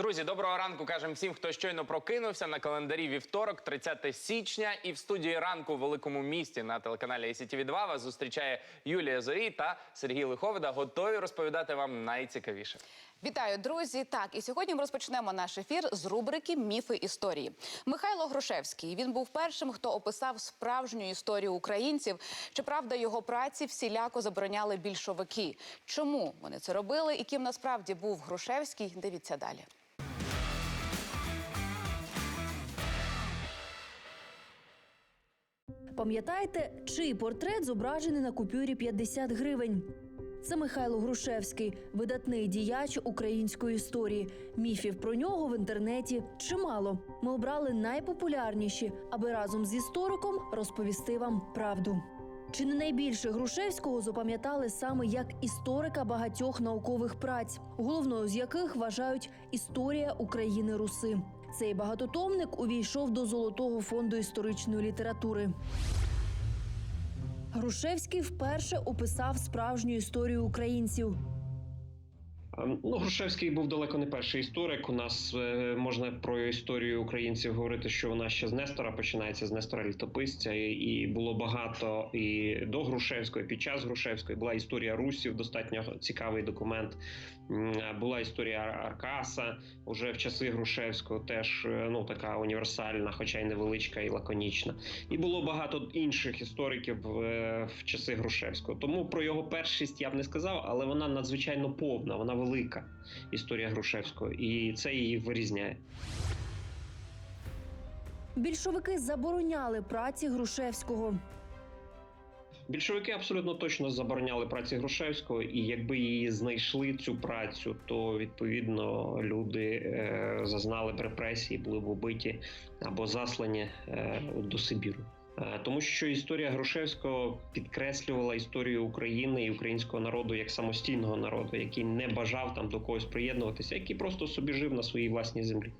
Друзі, доброго ранку кажемо всім, хто щойно прокинувся на календарі вівторок, 30 січня. І в студії ранку в великому місті на телеканалі ICTV 2 вас зустрічає Юлія Зорій та Сергій Лиховида. Готові розповідати вам найцікавіше. Вітаю, друзі! Так, і сьогодні ми розпочнемо наш ефір з рубрики Міфи історії. Михайло Грушевський. Він був першим, хто описав справжню історію українців. Щоправда, його праці всіляко забороняли більшовики. Чому вони це робили і ким насправді був Грушевський? Дивіться далі. Пам'ятаєте, чий портрет зображений на купюрі 50 гривень? Це Михайло Грушевський, видатний діяч української історії. Міфів про нього в інтернеті чимало. Ми обрали найпопулярніші, аби разом з істориком розповісти вам правду. Чи не найбільше Грушевського запам'ятали саме як історика багатьох наукових праць, головною з яких вважають історія України Руси. Цей багатотомник увійшов до золотого фонду історичної літератури. Грушевський вперше описав справжню історію українців. Ну, Грушевський був далеко не перший історик. У нас е, можна про історію українців говорити, що вона ще з Нестора починається з Нестора Літописця, і, було багато і до Грушевського, і під час Грушевської була історія русів, достатньо цікавий документ. Була історія Аркаса уже в часи Грушевського, теж е, ну така універсальна, хоча й невеличка і лаконічна. І було багато інших істориків е, в часи Грушевського. Тому про його першість я б не сказав, але вона надзвичайно повна, вона велика історія Грушевського, і це її вирізняє. Більшовики забороняли праці Грушевського. Більшовики абсолютно точно забороняли праці Грушевського, і якби її знайшли цю працю, то відповідно люди е, зазнали репресії, були б убиті або заслані е, до Сибіру. Е, Тому що історія Грушевського підкреслювала історію України і українського народу як самостійного народу, який не бажав там до когось приєднуватися, який просто собі жив на своїй власній землі.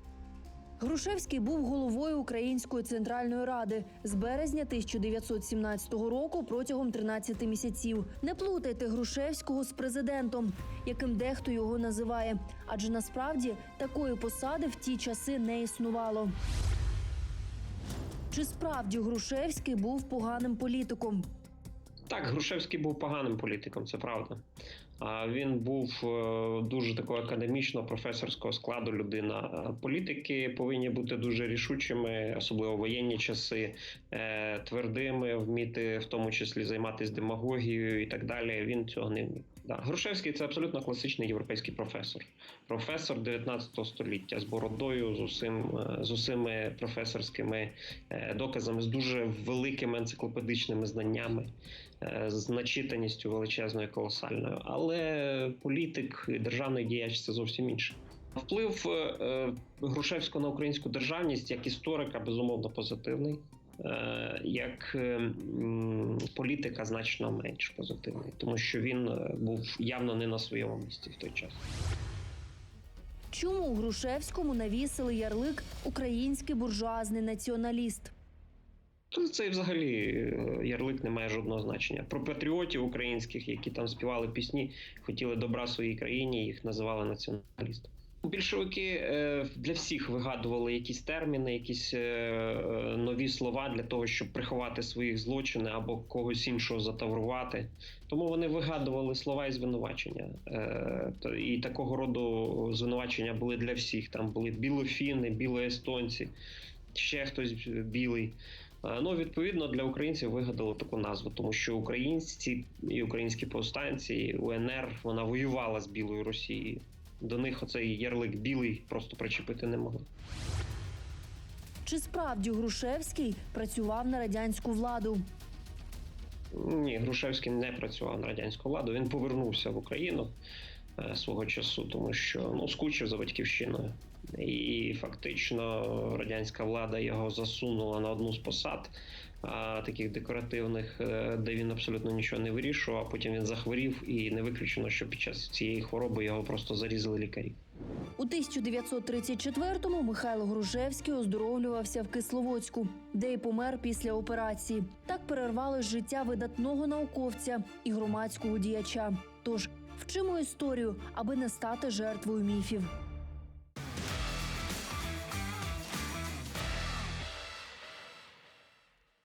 Грушевський був головою Української центральної ради з березня 1917 року протягом 13 місяців. Не плутайте Грушевського з президентом, яким дехто його називає, адже насправді такої посади в ті часи не існувало. Чи справді Грушевський був поганим політиком? Так, Грушевський був поганим політиком, це правда. Він був е, дуже такого академічного професорського складу людина. Політики повинні бути дуже рішучими, особливо воєнні часи, е, твердими, вміти в тому числі займатися демагогією і так далі. Він цього не вмів. Да. Грушевський це абсолютно класичний європейський професор. Професор 19 століття з бородою, з усім е, з усіми професорськими е, доказами, з дуже великими енциклопедичними знаннями е, з начитаністю величезною колосальною. Але політик державний діяч це зовсім інше. Вплив Грушевського на українську державність як історика безумовно позитивний. Е, Як е, політика значно менш позитивний, тому що він е, був явно не на своєму місці в той час. Чому Грушевському навісили ярлик український буржуазний націоналіст? То це взагалі е, ярлик не має жодного значення. Про патріотів українських, які там співали пісні, хотіли добра своїй країні, їх називали націоналістами. Більшовики е, для всіх вигадували якісь терміни, якісь е, е, нові слова для того, щоб приховати своїх злочини або когось іншого затаврувати. Тому вони вигадували слова і звинувачення. І такого роду звинувачення були для всіх. Там були білофіни, білоестонці, ще хтось білий. Ну, відповідно, для українців вигадали таку назву, тому що українці і українські повстанці, УНР вона воювала з білою Росією. До них оцей ярлик білий просто причепити не могли. Чи справді Грушевський працював на радянську владу? Ні, Грушевський не працював на радянську владу. Він повернувся в Україну е, свого часу, тому що ну скучив за батьківщиною. І фактично радянська влада його засунула на одну з посад таких декоративних, е, де він абсолютно нічого не вирішував. а Потім він захворів, і не виключено, що під час цієї хвороби його просто зарізали лікарі. У 1934-му Михайло Грушевський оздоровлювався в Кисловодську, де й помер після операції. Так перервалось життя видатного науковця і громадського діяча. Тож вчимо історію, аби не стати жертвою міфів.